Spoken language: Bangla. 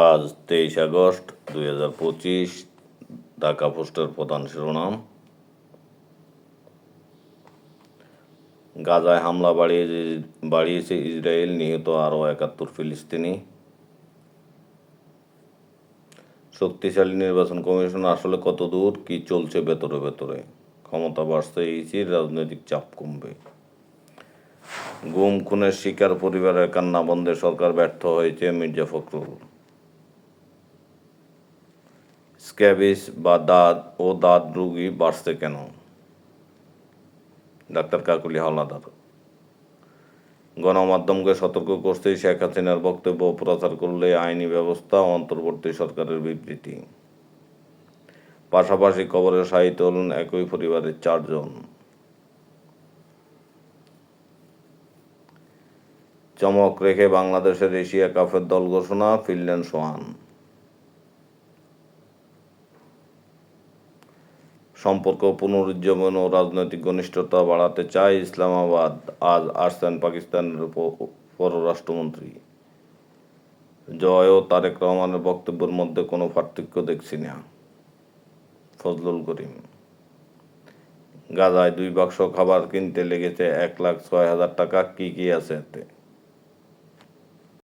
আজ তেইশ আগস্ট দুই হাজার পঁচিশ, ঢাকা পোস্টের প্রধান শিরোনাম। গাজায় হামলা বাড়িয়ে বাড়িয়েছে ইসরায়েল, নিহত আরও একাত্তর ফিলিস্তিনি। শক্তিশালী নির্বাচন কমিশন আসলে কত দূর কি চলছে ভেতরে ভেতরে? ক্ষমতা বাড়ছে ইসির রাজনৈতিক চাপ কমবে। গুম, খুনের শিকার পরিবারের কান্না বন্ধে সরকার ব্যর্থ হয়েছে মির্জা ফখরুল। স্ক্যাবিস বা দাঁত ও দাঁত রোগী বাড়ছে কেন? ডাক্তার কাকুলি হাওলাদার গণমাধ্যমকে সতর্ক করতেই শেখ হাসিনার বক্তব্য প্রচার করলে আইনি ব্যবস্থা অন্তর্বর্তী সরকারের বিবৃতি। পাশাপাশি কবরে শাহিত হলেন একই পরিবারের চারজন। চমক রেখে বাংলাদেশের এশিয়া কাপের দল ঘোষণা ফিরলেন সোহান সম্পর্ক, পুনরুজ্জীবন ও রাজনৈতিক ঘনিষ্ঠতা বাড়াতে চায় ইসলামাবাদ। আজ আসছেন পাকিস্তানের পররাষ্ট্রমন্ত্রী। জয় ও তারেক রহমানের বক্তব্যের মধ্যে কোনো পার্থক্য দেখছি না। ফজলুল করিম। গাজায় দুই বাক্স খাবার কিনতে লেগেছে এক লাখ ছয় হাজার টাকা। কি কি আছে এতে?